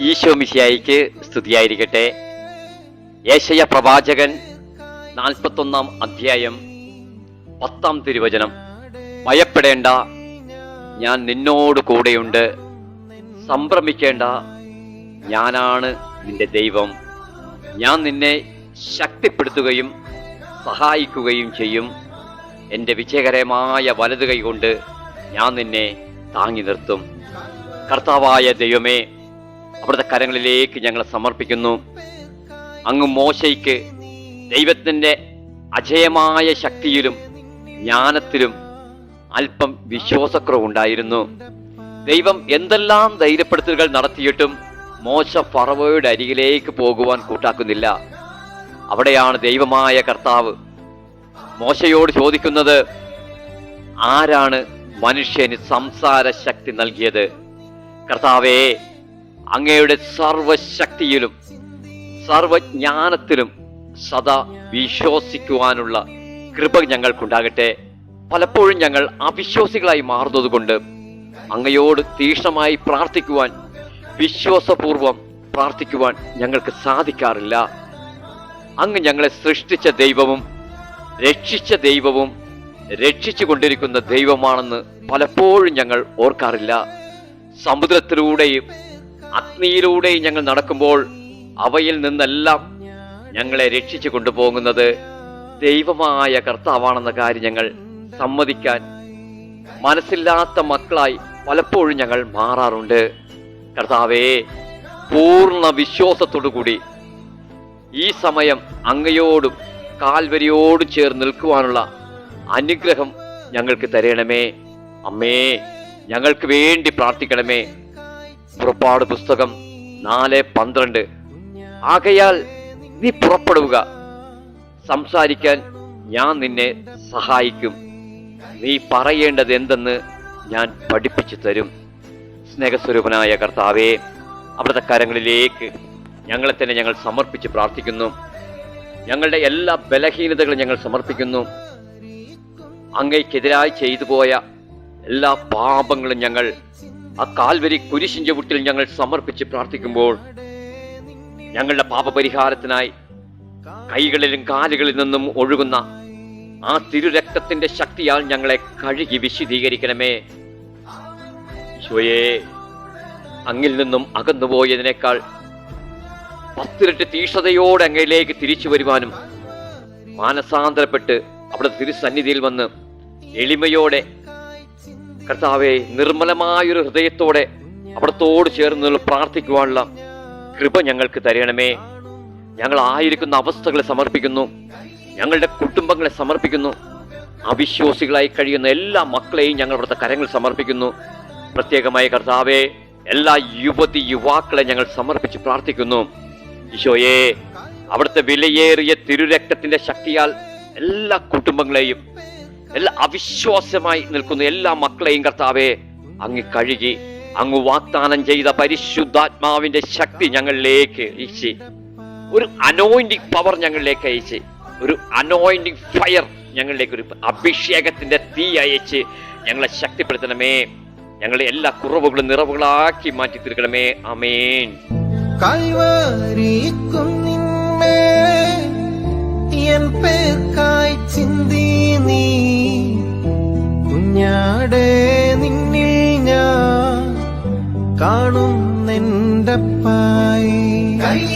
ഈശോ മിശിയായിക്ക് സ്തുതിയായിരിക്കട്ടെ. ഏശയ പ്രവാചകൻ നാൽപ്പത്തൊന്നാം അധ്യായം പത്താം തിരുവചനം. ഭയപ്പെടേണ്ട ഞാൻ നിന്നോട് കൂടെയുണ്ട്. സംഭ്രമിക്കേണ്ട ഞാനാണ് നിന്റെ ദൈവം. ഞാൻ നിന്നെ ശക്തിപ്പെടുത്തുകയും സഹായിക്കുകയും ചെയ്യും. എന്റെ വിജയകരമായ വലതു കൈകൊണ്ട് ഞാൻ നിന്നെ താങ്ങി നിർത്തും. കർത്താവായ ദൈവമേ അവിടുത്തെ കരങ്ങളിലേക്ക് ഞങ്ങൾ സമർപ്പിക്കുന്നു. അങ്ങ് മോശയ്ക്ക് ദൈവത്തിന്റെ അജയമായ ശക്തിയിലും ജ്ഞാനത്തിലും അല്പം വിശ്വാസക്കുറവുണ്ടായിരുന്നു ദൈവം എന്തെല്ലാം ധൈര്യപ്പെടുത്തലുകൾ നടത്തിയിട്ടും മോശ ഫറവോയുടെ അരികിലേക്ക് പോകുവാൻ കൂട്ടാക്കുന്നില്ല. അവിടെയാണ് ദൈവമായ കർത്താവ് മോശയോട് ചോദിക്കുന്നത് ആരാണ് മനുഷ്യന് സംസാര ശക്തി നൽകിയത്? കർത്താവേ അങ്ങയുടെ സർവശക്തിയിലും സർവജ്ഞാനത്തിലും സദാ വിശ്വസിക്കുവാനുള്ള കൃപ ഞങ്ങൾക്കുണ്ടാകട്ടെ. പലപ്പോഴും ഞങ്ങൾ അവിശ്വാസികളായി മാറുന്നതുകൊണ്ട് അങ്ങയോട് തീക്ഷ്ണമായി പ്രാർത്ഥിക്കുവാൻ വിശ്വാസപൂർവം പ്രാർത്ഥിക്കുവാൻ ഞങ്ങൾക്ക് സാധിക്കാറില്ല. അങ്ങ് ഞങ്ങളെ സൃഷ്ടിച്ച ദൈവവും രക്ഷിച്ച ദൈവവും രക്ഷിച്ചു കൊണ്ടിരിക്കുന്ന ദൈവമാണെന്ന് പലപ്പോഴും ഞങ്ങൾ ഓർക്കാറില്ല. സമുദ്രത്തിലൂടെയും അഗ്നിയിലൂടെയും ഞങ്ങൾ നടക്കുമ്പോൾ അവയിൽ നിന്നെല്ലാം ഞങ്ങളെ രക്ഷിച്ചു കൊണ്ടുപോകുന്നത് ദൈവമായ കർത്താവാണെന്ന കാര്യം ഞങ്ങൾ സമ്മതിക്കാൻ മനസ്സില്ലാത്ത മക്കളായി പലപ്പോഴും ഞങ്ങൾ മാറാറുണ്ട്. കർത്താവേ പൂർണ വിശ്വാസത്തോടു കൂടി ഈ സമയം അങ്ങയോടും കാൽവരിയോടും ചേർന്ന് നിൽക്കുവാനുള്ള അനുഗ്രഹം ഞങ്ങൾക്ക് തരണമേ. അമ്മേ ഞങ്ങൾക്ക് വേണ്ടി പ്രാർത്ഥിക്കണമേ. പുറപ്പാട് പുസ്തകം നാല് പന്ത്രണ്ട്. ആകയാൽ നീ പുറപ്പെടുക. സംസാരിക്കാൻ ഞാൻ നിന്നെ സഹായിക്കും. നീ പറയേണ്ടത് എന്തെന്ന് ഞാൻ പഠിപ്പിച്ചു തരും. സ്നേഹസ്വരൂപനായ കർത്താവേ അവിടുത്തെ കരങ്ങളിലേക്ക് ഞങ്ങളെ തന്നെ ഞങ്ങൾ സമർപ്പിച്ച് പ്രാർത്ഥിക്കുന്നു. ഞങ്ങളുടെ എല്ലാ ബലഹീനതകളും ഞങ്ങൾ സമർപ്പിക്കുന്നു. അങ്ങയ്ക്കെതിരായി ചെയ്തു പോയ എല്ലാ പാപങ്ങളും ഞങ്ങൾ ആ കാൽവരി കുരിശിന്റെ വിട്ടിൽ ഞങ്ങൾ സമർപ്പിച്ച് പ്രാർത്ഥിക്കുമ്പോൾ ഞങ്ങളുടെ പാപപരിഹാരത്തിനായി കൈകളിലും കാലുകളിൽ നിന്നും ഒഴുകുന്ന ആ തിരുരക്തത്തിന്റെ ശക്തിയാൽ ഞങ്ങളെ കഴുകി വിശദീകരിക്കണമേ ഈശോയെ അങ്ങിൽ നിന്നും അകന്നുപോയതിനേക്കാൾ പത്തിരട്ട് തീക്ഷതയോടെ അങ്ങയിലേക്ക് തിരിച്ചു വരുവാനും മാനസാന്തരപ്പെട്ട് അവിടെ തിരുസന്നിധിയിൽ വന്ന് എളിമയോടെ കർത്താവെ നിർമ്മലമായൊരു ഹൃദയത്തോടെ അവിടത്തോട് ചേർന്ന് പ്രാർത്ഥിക്കുവാനുള്ള കൃപ ഞങ്ങൾക്ക് തരണമേ. ഞങ്ങൾ ആയിരിക്കുന്ന അവസ്ഥകളെ സമർപ്പിക്കുന്നു. ഞങ്ങളുടെ കുടുംബങ്ങളെ സമർപ്പിക്കുന്നു. അവിശ്വാസികളായി കഴിയുന്ന എല്ലാ മക്കളെയും ഞങ്ങൾ അവിടുത്തെ കരങ്ങൾ സമർപ്പിക്കുന്നു. പ്രത്യേകമായ കർത്താവെ എല്ലാ യുവതി യുവാക്കളെ ഞങ്ങൾ സമർപ്പിച്ച് പ്രാർത്ഥിക്കുന്നു. ഈശോയെ അവിടുത്തെ വിലയേറിയ തിരുരക്തത്തിന്റെ ശക്തിയാൽ എല്ലാ കുടുംബങ്ങളെയും എല്ലാ അവിശ്വാസമായി നിൽക്കുന്ന. എല്ലാ മക്കളെയും കർത്താവെ അങ്ങ് കഴുകി അങ്ങ് വാഗ്ദാനം ചെയ്ത പരിശുദ്ധാത്മാവിന്റെ ശക്തി ഞങ്ങളിലേക്ക് ഈശി ഒരു അനോയിന്റിങ് പവർ ഞങ്ങളിലേക്ക് അയച്ച്. ഒരു അനോയിന്റിങ് ഫയർ ഞങ്ങളിലേക്ക് ഒരു അഭിഷേകത്തിന്റെ തീ അയച്ച് ഞങ്ങളെ ശക്തിപ്പെടുത്തണമേ. ഞങ്ങളെ എല്ലാ കുറവുകളും നിറവുകളാക്കി മാറ്റി തീർക്കണമേ അമേൻ കൈവരിക്കുന്നിന്മേ കുഞ്ഞാടെ നിന്നിൽ ഞാൻ കാണുന്നെന്റെ പായി.